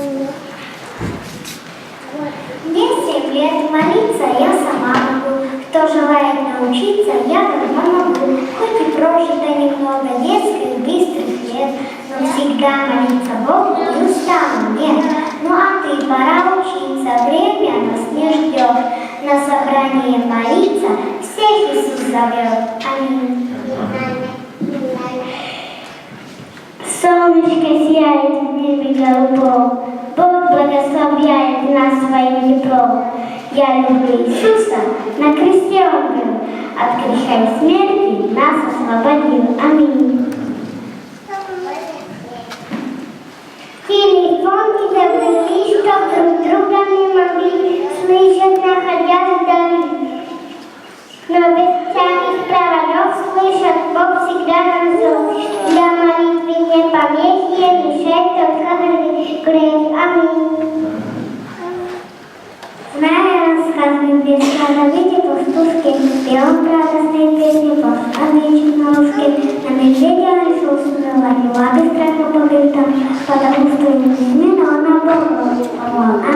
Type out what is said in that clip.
7 лет, молиться я сама могу. Кто желает научиться, я помогу. Хоть и прожито немного детских быстрых лет, но всегда молиться Богу не устану, нет. Ну а ты, пора учиться, время нас не ждет. На собрание молиться всех Иисус зовет. Аминь. Солнышко сияет в небе голубом, Бог благословляет нас своим теплом. Я люблю Иисуса, на кресте Он был, от греха и смерти нас освободил. Аминь. Телефон изобрели, чтоб друг друга не могли слышать, находясь вдали. Но без всяких проводов слышат, Бог всегда нам зов. будущих поколений. Аминь. Зная рассказы песни о Давиде Пастушке, пел радостные песни по скамеечке на ушке, на медведя Иисус не лапы страху победом, потому что не изменил на Бога не помог.